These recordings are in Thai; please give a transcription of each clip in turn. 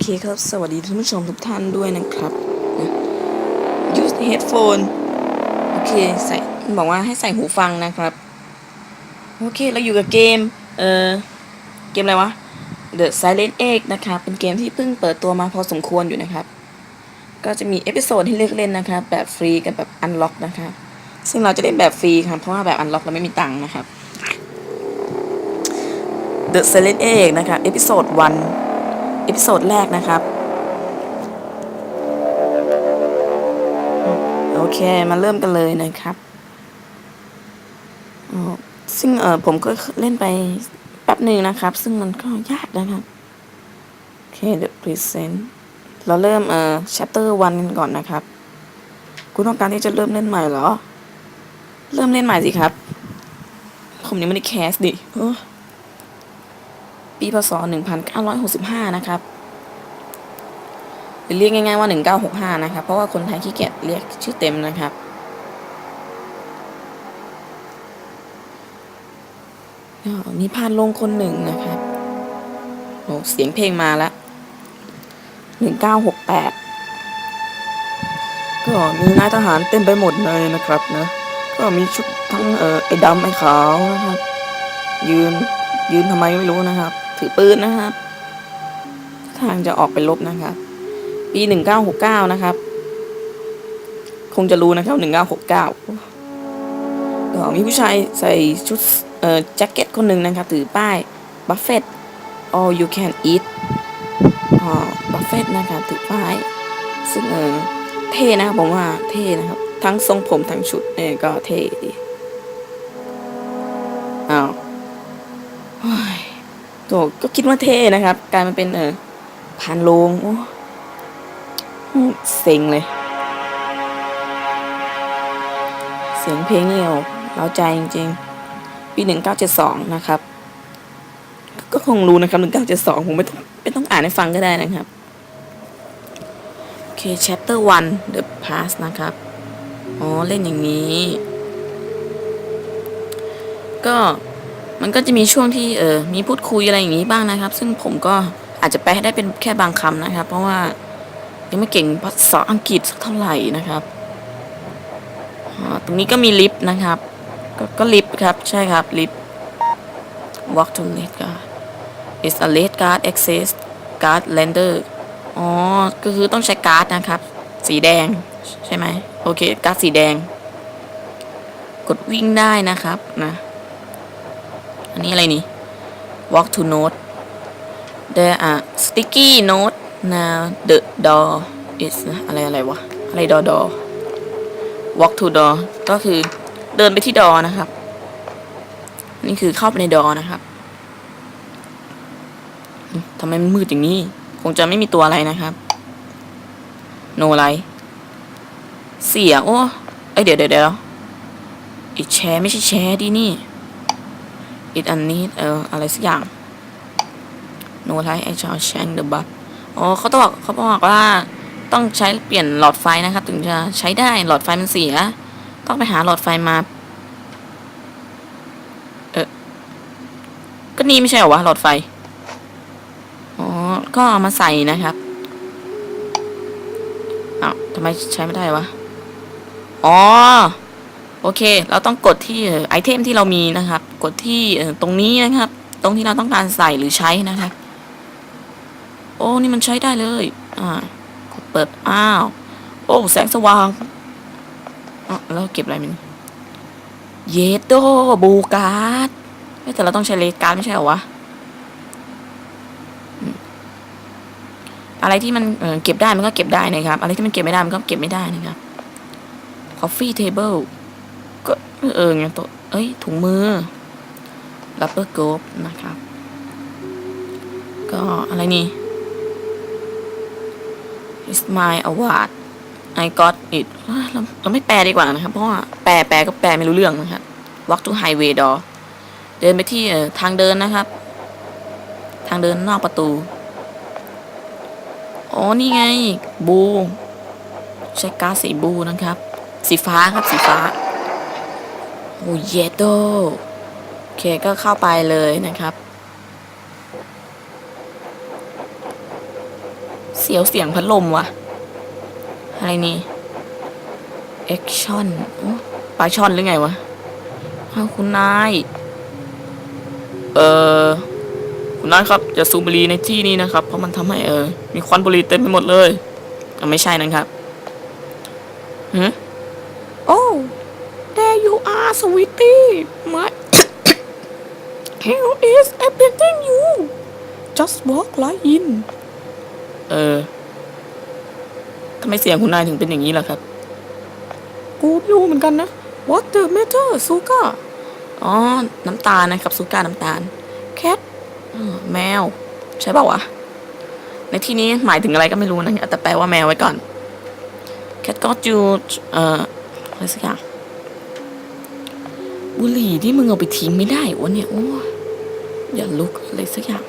เคครับ สวัสดีท่านผู้ชมทุกท่านด้วยนะครับนะ use headphone โอเค ใส่บอกว่าให้ใส่หูฟังนะครับ โอเค เราอยู่กับเกม เออเกมอะไรวะ The Silent Egg นะครับ เป็นเกมที่เพิ่งเปิดตัวมาพอสมควรอยู่นะครับ ก็จะมีเอพิโซดให้เลือกเล่นนะครับ แบบฟรีกับแบบอันล็อกนะครับ ซึ่งเราจะเล่นแบบฟรีครับ เพราะว่าแบบอันล็อกเราไม่มีตังค์นะครับ The Silent Egg นะครับเอพิโซด1 เอพิโซดแรกนะครับ โอเค มาเริ่มกันเลยนะครับซึ่งเออผมก็เล่นไปแป๊บหนึ่งนะครับ ซึ่งมันก็ยากนะครับ โอเค the present เราเริ่มเอ่อ chapter 1กันก่อนนะครับ คุณต้องการที่จะเริ่มเล่นใหม่เหรอ เริ่มเล่นใหม่สิครับ ผมยังไม่ได้แคสดิ ปีพศ 1965 นะครับ หรือเรียกง่ายๆว่า 1965 นะครับ เพราะว่าคนไทยขี้เกียจเรียกชื่อเต็มนะครับก็มีพานลงคนหนึ่งนะครับโอ้เสียงเพลงมาแล้ว1968 ก็มีนายทหารเต็มไปหมดเลยนะครับนะก็มีชุดทั้งเออไอ้ดำไอ้ขาวนะครับ ยืนยืนทำไมไม่รู้นะครับ ถือปืนนะครับ ทางจะออกไปลบนะครับ ปีหนึ่งเก้าหกเก้านะครับ คงจะรู้นะครับหนึ่งเก้าหกเก้ามีผู้ชายใส่ชุดเอ่อแจ็คเก็ตคนหนึ่งนะครับถือป้ายบัฟเฟ t all you can eat อ๋อบัฟเฟ t นะครับถือป้าย ซึ่งเออเท่นะครับผมว่าเท่นะครับ ทั้งทรงผมทั้งชุดเนี่ยก็เท่ดี โก็คิดว่าเท่นะครับกลายมาเป็นเออพานโลงโอ้เซ็งเลย เสียงเพลงเนี่โอ้เราใจจริงๆ ปีหนึ่งเก้าเจ็ดสองนะครับ ก็คงรู้นะครับหนึ่งเก้าเจ็ดสองผมไม่ต้องไม่ต้องอ่านให้ฟังก็ได้นะครับ โอเค chapter one the past นะครับ อ๋อ เล่นอย่างนี้ ก็ มันก็จะมีช่วงที่เออมีพูดคุยอะไรอย่างนี้บ้างนะครับ ซึ่งผมก็อาจจะแปลได้เป็นแค่บางคำนะครับ เพราะว่ายังไม่เก่งภาษาอังกฤษสักเท่าไหร่นะครับอ่าตรงนี้ก็มีลิฟต์นะครับก็ก็ลิฟต์ครับใช่ครับลิฟต์ walk to late guard is a late guard access guard lander อ๋อ ก็คือต้องใช้การ์ดนะครับ สีแดงใช่ไหมโอเค การ์ดสีแดง กดวิ่งได้นะครับนะ อันนี้อะไรนี่ walk to note there are sticky note now the door is อะไรอะไรวะ อะไรดอดอ walk to door ก็คือเดินไปที่ดอนะครับ นี่คือเข้าไปในดอนะครับทำไมมันมืดอย่างนี้ คงจะไม่มีตัวอะไรนะครับ no อะไรเสียโอ้ เอ้ยเดี๋ยวเดี๋ยวเดี๋ยวอีแชร์ไม่ใช่แชร์ดินี่ it อันนี้เอออะไรสักอย่าง no อะไร I shall change the bulb อ๋อเขาต้องบอกเขาบอกว่าต้องใช้เปลี่ยนหลอดไฟนะครับ ถึงจะใช้ได้หลอดไฟมันเสีย ต้องไปหาหลอดไฟมา เออก็นี่ไม่ใช่เหรอวะหลอดไฟ อ๋อ ก็เอามาใส่นะครับอ้าวทำไมใช้ไม่ได้วะ อ๋อ โอเค เราต้องกดที่ไอเทมที่เรามีนะครับ กดที่ตรงนี้นะครับ ตรงที่เราต้องการใส่หรือใช้นะครับ โอ้นี่มันใช้ได้เลยอ่ากดเปิดอ้าว โอ้แสงสว่างแล้วเก็บอะไรมันเยโดบูการ์ดแต่เราต้องใช้เลการ์ดไม่ใช่เหรอวะอะไรที่มันเเก็บได้มันก็เก็บได้นะครับ อะไรที่มันเก็บไม่ได้มันก็เก็บไม่ได้นะครับ coffee table ก็ เออไงตัวเอ้ย ถุงมือ rubber glove นะครับ ก็อะไรนี่ It's my award I got it เอ้ยเราเราไม่แปลดีกว่านะครับ เพราะว่าแปลแปลก็แปลไม่รู้เรื่องนะครับ walk to highway door เดินไปที่ทางเดินนะครับ ทางเดินนอกประตู อ๋อ นี่ไง บู ใช้ก๊าซสีบูนะครับ สีฟ้าครับ สีฟ้า โอ้เยโตโอเคก็เข้าไปเลยนะครับ เสียวเสียงพัดลมวะอะไรนี่แอคชั่นปลาช่อนหรือไงวะอ้าวคุณนาย เออคุณนายครับอย่าสูบบุหรี่ในที่นี้นะครับ เพราะมันทำให้เออ มีควันบุหรี่เต็มไปหมดเลยอ่ไม่ใช่นะครับหื้ there you are sweetie my here is everything you just walk right in เออทำไมเสียงคุณนายถึงเป็นอย่างนี้ล่ะครับ กูไม่รู้เหมือนกันนะ What the matter ซูก้าอ๋อ น้ำตาลนะครับซูก้าน้ำตาล แคทแมว ใช่เปล่าวะ ในที่นี้หมายถึงอะไรก็ไม่รู้นะแต่แปลว่าแมวไว้ก่อนแคทก็จูเอ่ออะไรสักอย่าง บุหรี่ที่มึงเอาไปทิ้งไม่ได้วะเนี่ยโอ้อย่าลุกอะไรสักอย่าง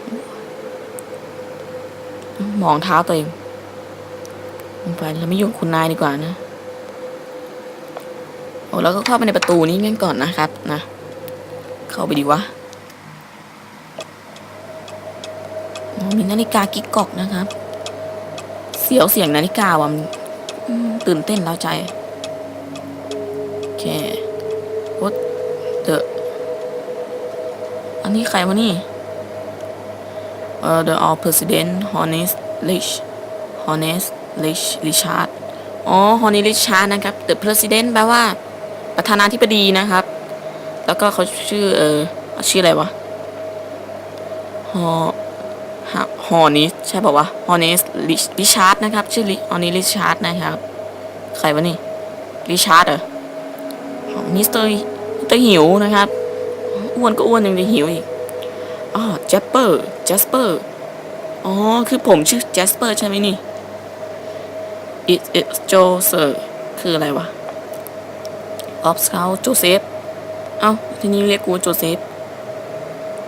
มองเท้าตัวเองไปแล้วไม่ยุ่งคุณนายดีกว่านะโอ้แล้วก็เข้าไปในประตูนี้งั้นก่อนนะครับ นะ เข้าไปดีวะมีนาฬิกากิ๊กกอกนะครับ เสียวเสียงนาฬิกาว่ะตื่นเต้นแล้วใจโอเค นนี้ใครวะนี่เอ่อ the all president honest rich honest rich richard อ๋อ honest richard นะครับ the president แปลว่า ประธานาธิบดีนะครับ แล้วก็เขาชื่อเออชื่ออะไรวะฮอฮะฮอนิสใช่ป่าวะฮอนิสริชาร์ดนะครับ ชื่อฮอนิสริชาร์ดนะครับ ใครวะนี่ริชาร์ดเหรอมิสเตอร์มิสเตอร์หิวนะครับ อ้วนก็อ้วนยังจะหิวอีกอ๋อแจสเปอร์แจสเปอร์อ๋อ คือผมชื่อแจสเปอร์ใช่ไหมนี่ it is Joseph คืออะไรวะออฟสเกลโจเซฟเอ้า ทีนี้เรียกกูโจเซฟ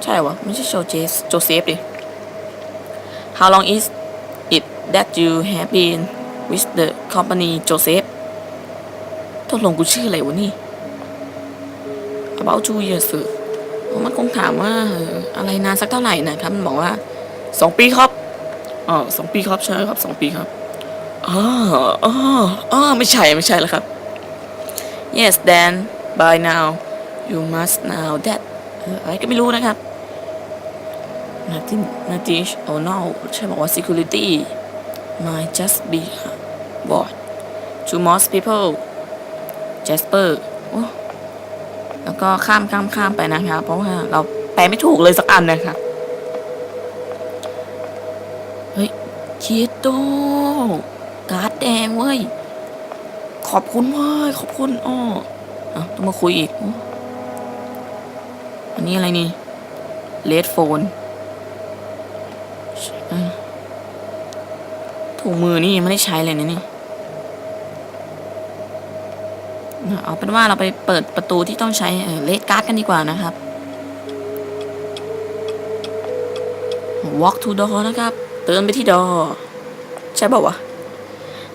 ใช่วะ ไม่ใช่โจเจสโจเซฟดิ How long is it that you have been with the company Joseph ตกลงกูชื่ออะไรวะนี่ about two years มันคงถามว่าเอ่ออะไรนานสักเท่าไหร่นะครับ มันบอกว่าสองปีครับอ๋อสองปีครับใช่ครับสองปีครับอ๋ออ๋ออ๋อไม่ใช่ไม่ใช่แล้วครับ Yes then by now you must know that เอ่ออะไรก็ไม่รู้นะครับ Nothing nothing oh no ใช่บอกว่า security might just be bored to most people Jasper โอ้ แล้วก็ข้ามข้ามข้ามไปนะครับเพราะว่าเราแปลไม่ถูกเลยสักอันนะครับเฮ้ยเชีโตการ์ดแดงเว้ย ขอบคุณเว้ยขอบคุณอ้อต้องมาคุยอีก อันนี้อะไรนี่เลดโฟนถุงมือนี่ไม่ได้ใช้เลยนะนี่ เอาเป็นว่าเราไปเปิดประตูที่ต้องใช้เลดการ์ดกันดีกว่านะครับ walk to door นะครับ เดินไปที่ door ใช่ป่าวะ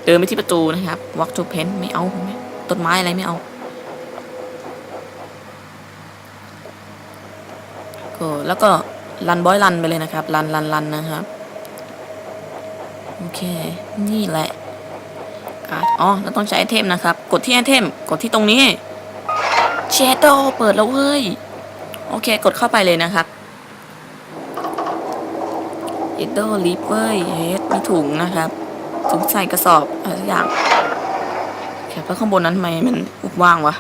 เดินไปที่ประตูนะครับ walk to pen ไม่เอา ต้นไม้อะไรไม่เอา ก็แล้วก็รันบอยรันไปเลยนะครับ รันรันรันนะครับ โอเค นี่แหละ การ์ดอ๋อแล้วต้องใช้ไอเทมนะครับ กดที่ไอเทม กดที่ตรงนี้เชโดเปิดแล้วเว้ย โอเค กดเข้าไปเลยนะครับเอโดลิฟเว้ยเฮดมีถุงนะครับถุงใส่กระสอบอะไรสักอย่างแค่แล้วข้างบนนั้นทำไมมันอุบว่างวะ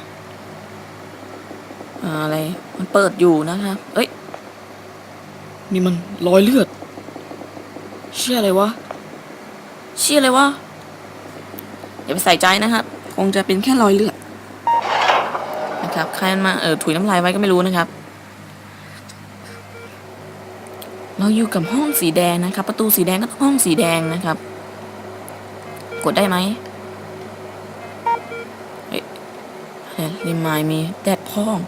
อ่าอะไร มันเปิดอยู่นะครับ เอ้ย นี่มันรอยเลือด เชื่ออะไรวะ เชื่ออะไรวะ อย่าไปใส่ใจนะครับ คงจะเป็นแค่รอยเลือดนะครับใครมันมาเออถุยน้ำลายไว้ก็ไม่รู้นะครับ เราอยู่กับห้องสีแดงนะครับ ประตูสีแดงก็ต้องห้องสีแดงนะครับ กดได้ไหมเฮ้ยรีมายมีแดดพ่อง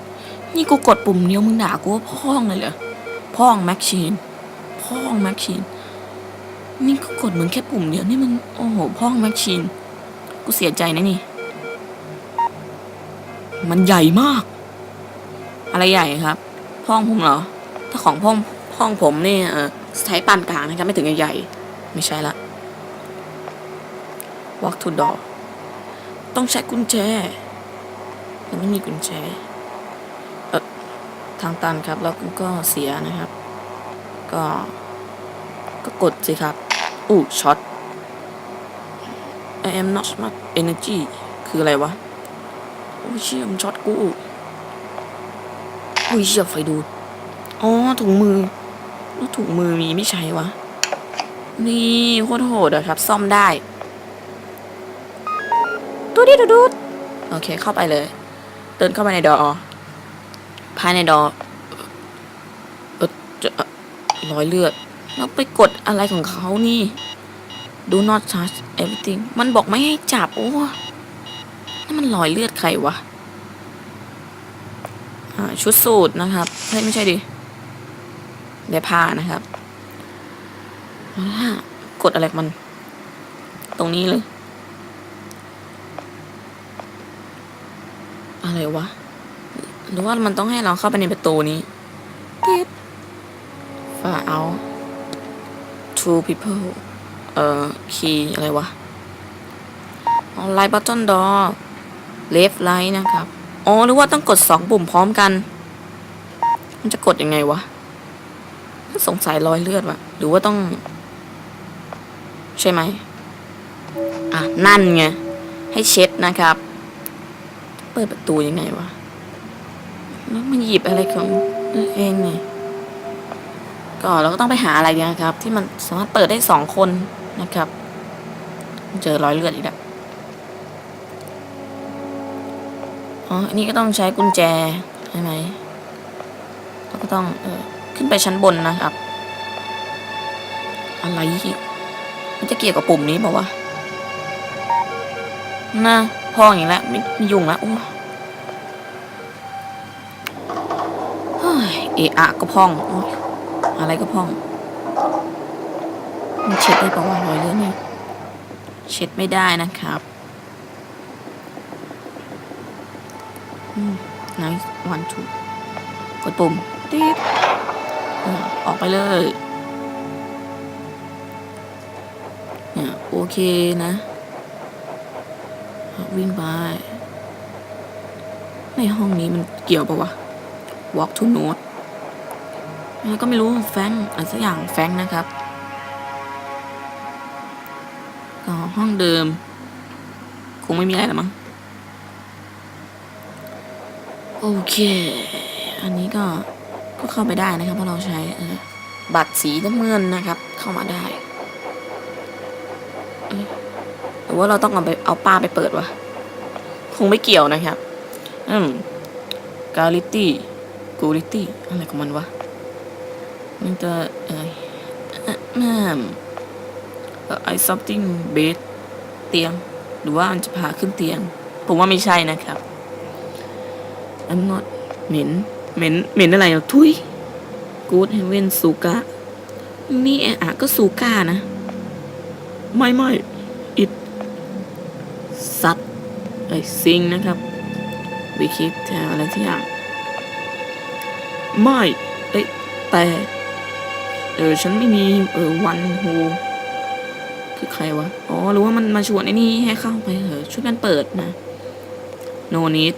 นี่กูกดปุ่มเดียวมึงด่ากูว่าพ่องเลยเหรอพ่องแม็กชีนพ่องแม็กชีนนี่ก็กดเหมือนแค่ปุ่มเดียวนี่มันโอ้โหพ่องแม็กชีน กูเสียใจนะนี่ มันใหญ่มาก อะไรใหญ่ครับ ห้องผมเหรอ ถ้าของห้องห้องผมนี่เออใช้ปานกลางนะครับไม่ถึงใหญ่ๆไม่ใช่ละ walk to door ต้องใช้กุญแจมันไม่มีกุญแจ เออทางตันครับ แล้วก็เสียนะครับ ก็ ก็กดสิครับ อู้ช็อต I am not smart energy คืออะไรวะ โอ้ยเชี่ยมช็อตกูโอ้ยเชี่ยไฟดูดอ๋อถุงมือแล้วถุงมือมีไม่ใช่วะ นี่โคตรโหดอะครับ ซ่อมได้ตูดิดูดูดโอเคเข้าไปเลย เดินเข้าไปในดอภายในดอเออจะเอ่อรอยเลือดแล้วไปกดอะไรของเขานี่ do not touch everything มันบอกไม่ให้จับ โอ้นั่นมันรอยเลือดใครวะอ่าชุดสูตรนะครับเฮ้ยไม่ใช่ดิได้ผ้านะครับอ่ากดอะไรมัน ตรงนี้เลย อะไรวะ หรือว่ามันต้องให้เราเข้าไปในประตูนี้ติ๊ด far out two people เอ่อ key อะไรวะ light button door left right นะครับ อ๋อ หรือว่าต้องกดสองปุ่มพร้อมกัน มันจะกดยังไงวะ สงสัยรอยเลือดวะหรือว่าต้อง ใช่ไหม อะ นั่นไง ให้เช็ดนะครับ เปิดประตูยังไงวะ แล้วมันหยิบอะไรของตัวเองไงก็เราก็ต้องไปหาอะไรนะครับ ที่มันสามารถเปิดได้สองคน นะครับ เจอรอยเลือดอีกแล้วอ๋ออันนี้ก็ต้องใช้กุญแจใช่ไหมเราก็ต้องเออขึ้นไปชั้นบนนะครับ อะไรมันจะเกี่ยวกับปุ่มนี้บอกว่าวะน่าพออย่างนี้แล้วไม่ยุ่งแล้วโอ้เฮ้ยเอะอะก็พองออะไรก็พอง มันเช็ดได้ปะวะรอยเลือดนี่เช็ดไม่ได้นะครับอืมไหนวันถูกกดปุ่มติ๊ดอออกไปเลยเนี่ยโอเคนะ วิ่งไป ในห้องนี้มันเกี่ยวปะวะ walk to note แล้วก็ไม่รู้แฟงอะไรสักอย่างแฟงนะครับ ห้องเดิม คงไม่มีอะไรแล้วมั้ง โอเค อันนี้ก็ก็เข้าไปได้นะครับ เพราะเราใช้บัตรสีน้ำเงินนะครับ เข้ามาได้หรือว่าเราต้องเอาไปเอาป้าไปเปิดวะ คงไม่เกี่ยวนะครับ อืมกาลิตี้กูลิตี้อะไรของมันวะมันจะเอ้ยอะอืมเอ่อ I something bed เตียง หรือว่ามันจะพาขึ้นเตียง ผมว่าไม่ใช่นะครับ I'm not เหม็นเหม็นเหม็นอะไรอะทุย Good Heaven ซูกะนี่แอะก็ซูกะนะ ไม่ไม่ it ซัดไอ้ซิงนะครับวิคิดแถวอะไรที่อย่าง ไม่เอ้แต่เออฉันไม่มีเออวันโฮ คือใครวะ อ๋อ หรือว่ามันมาชวนไอ้นี่ให้เข้าไปเหอะช่วยกันเปิดนะ โนนิด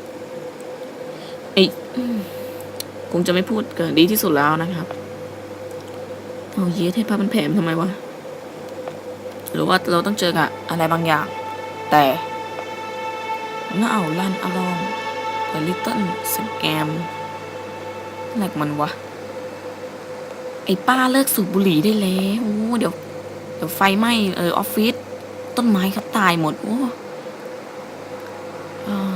ไอ้คงจะไม่พูดเกินดีที่สุดแล้วนะครับ เอาเยสให้พามันแผลมทำไมวะ หรือว่าเราต้องเจอกับอะไรบางอย่าง แต่เงาลั่นอารองแต่ลิตเติ้ลสแกมอะไรของมันวะไอ้ป้าเลิกสูบบุหรี่ได้แล้ว เดี๋ยว เดี๋ยวไฟไหม้เออออฟฟิศต้นไม้เขาตายหมด โอ้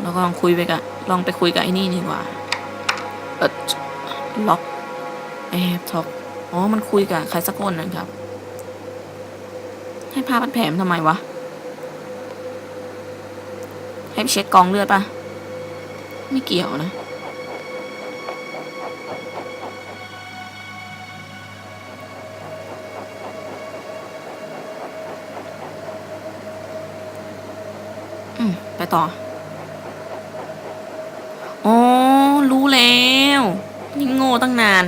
เราก็ลองคุยไปกับลองไปคุยกับไอ้นี่ดีกว่าเออล็อกแอบท็อกอ๋อ มันคุยกับใครสักคนนะครับ ให้พาพันแผลทำไมวะ ให้ไปเช็คกองเลือดปะไม่เกี่ยวนะ ไปต่อ อ๋อ รู้แล้วนี่โง่ตั้งนาน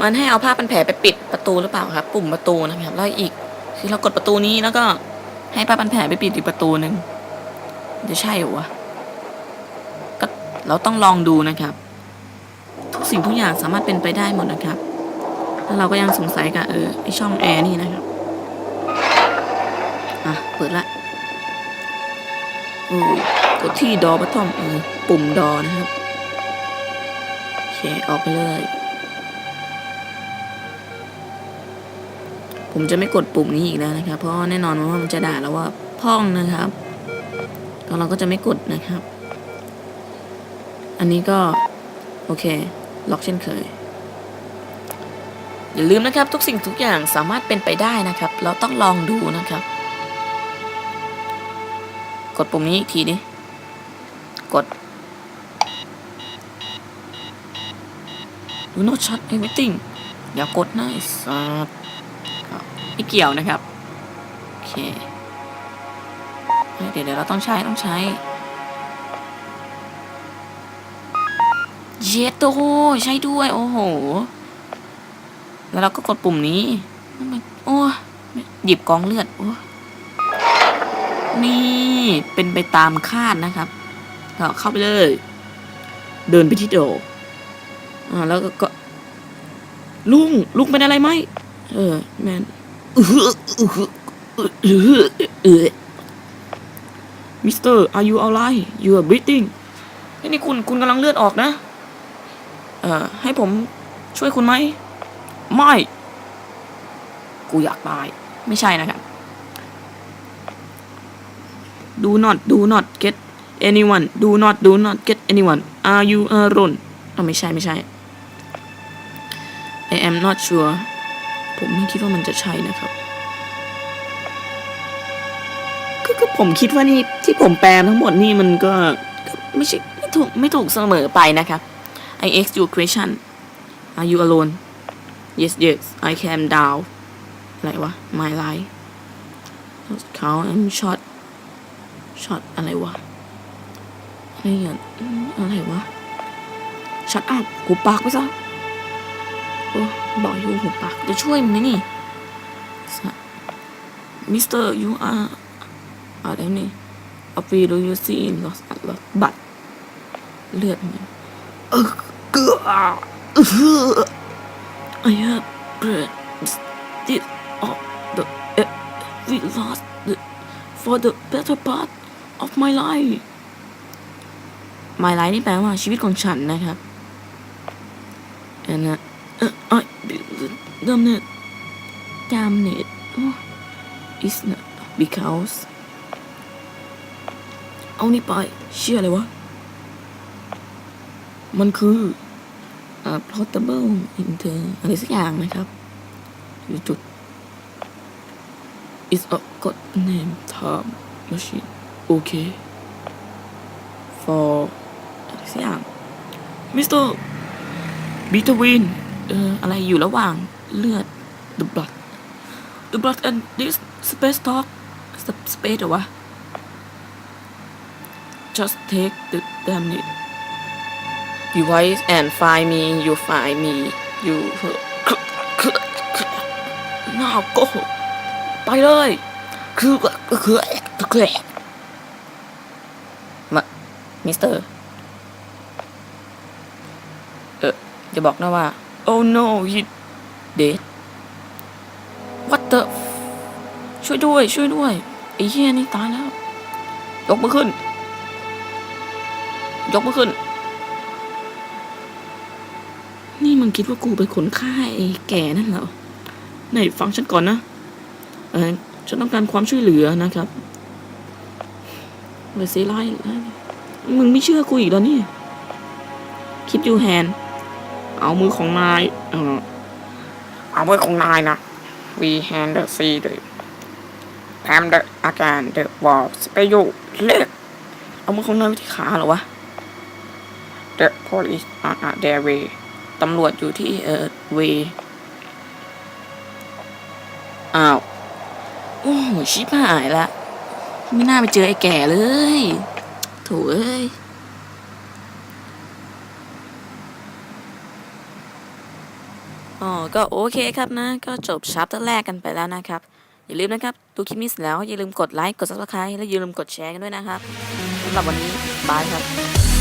มันให้เอาผ้าพันแผลไปปิดประตูหรือเปล่าครับ ปุ่มประตูนะครับ แล้วอีก คือเรากดประตูนี้แล้วก็ให้ป้าปันแผลไปปิดอีกประตูหนึ่งจะใช่หรอวะก็เราต้องลองดูนะครับทุกสิ่งทุกอย่างสามารถเป็นไปได้หมดนะครับ แล้วเราก็ยังสงสัยกับเออไอช่องแอร์นี่นะครับ อะ เปิดละ กดที่ดอบัตทอมอปุ่มดอนะครับโอเคออกไปเลย ผมจะไม่กดปุ่มนี้อีกแล้วนะครับ เพราะแน่นอนว่ามันจะด่าเราว่าพ่องนะครับก็เราก็จะไม่กดนะครับ อันนี้ก็ โอเค ล็อกเช่นเคย อย่าลืมนะครับ ทุกสิ่งทุกอย่างสามารถเป็นไปได้นะครับ เราต้องลองดูนะครับ กดปุ่มนี้อีกทีดิ กด Do not shut everything อย่ากดนะไอ้สัสไม่เกี่ยวนะครับ โอเค เดี๋ยวเดี๋ยวเราต้องใช้ต้องใช้เยตโตใช้ด้วย โอ้โห แล้วเราก็กดปุ่มนี้ โอ้ หยิบกองเลือด โอ้ นี่เป็นไปตามคาดนะครับก็เข้าไปเลย เดินไปที่โดอ่าแล้วก็กลุงลุงเป็นอะไรไหมเออแมนเออมิสเตอร์ are you alright you are breathing เฮ้ยนี่คุณคุณกำลังเลือดออกนะ เอ่อ ให้ผมช่วยคุณไหม ไม่ กูอยากตาย ไม่ใช่นะครับ do not do not get anyone do not do not get anyone are you alone อ๋อไม่ใช่ไม่ใช่ I am not sure ผมไม่คิดว่ามันจะใช่นะครับก็ก็ผมคิดว่านี่ที่ผมแปลทั้งหมดนี่มันก็ไม่ใช่ไม่ถูกไม่ถูกเสมอไปนะครับ I ask you a question Are you alone Yes yes I came down อะไรวะ My life count I'm shot shot อะไรวะอะไรอย่างอะไรวะ shut up กูปากไปซะโอ้บอกอยู่หุบปากจะช่วยมึงนะนี่มิสเตอร์ยูอาร์อะไรนี่เอาไปดูยูซีลอสอัลบัตเลือดมันเออเกลือเออ I have bread did of the we lost the for the better part of my life my life นี่แปลว่าชีวิตของฉันนะครับ and uh, uh, I damn it damn it it's not because เอานี่ไป เชื่อเลยวะ มันคืออ่า portable inter อะไรสักอย่างนะครับ อยู่จุด it's a god name time machine okay for อะไรสักอย่าง Mr. between เอ่ออะไรอยู่ระหว่างเลือด the blood the blood and this space talk space หรอวะ just take the damn it device and find me you find me you now go ไปเลย คือคือคือ มิสเตอร์เออจะบอกนะว่า oh no he dead what the ช่วยด้วย ช่วยด้วยไอ้เหี้ยนี่ตายแล้ว ยกมือขึ้น ยกมือขึ้น นี่มึงคิดว่ากูเป็นคนฆ่าไอ้แก่นั่นเหรอไหนฟังฉันก่อนนะเออฉันต้องการความช่วยเหลือนะครับเลยเสียไล่ มึงไม่เชื่อกูอีกแล้วนี่ คิดอยู่แฮน เอามือของนาย เออเอามือของนายนะ we hand the see the time the again the wall ไปอยู่เล็กเอามือของนายไว้ที่ขาเหรอวะ the police are at their way ตำรวจอยู่ที่เออ way อ้าว โอ้โหชิบหายละ ไม่น่าไปเจอไอ้แก่เลย โถเอ้ยอ๋อก็โอเคครับนะ ก็จบชัปเตอร์แรกกันไปแล้วนะครับ อย่าลืมนะครับ ดูคลิปนี้เสร็จแล้ว อย่าลืมกดไลค์ กดซับสไครต์และอย่าลืมกดแชร์กันด้วยนะครับสำหรับวันนี้ บายครับ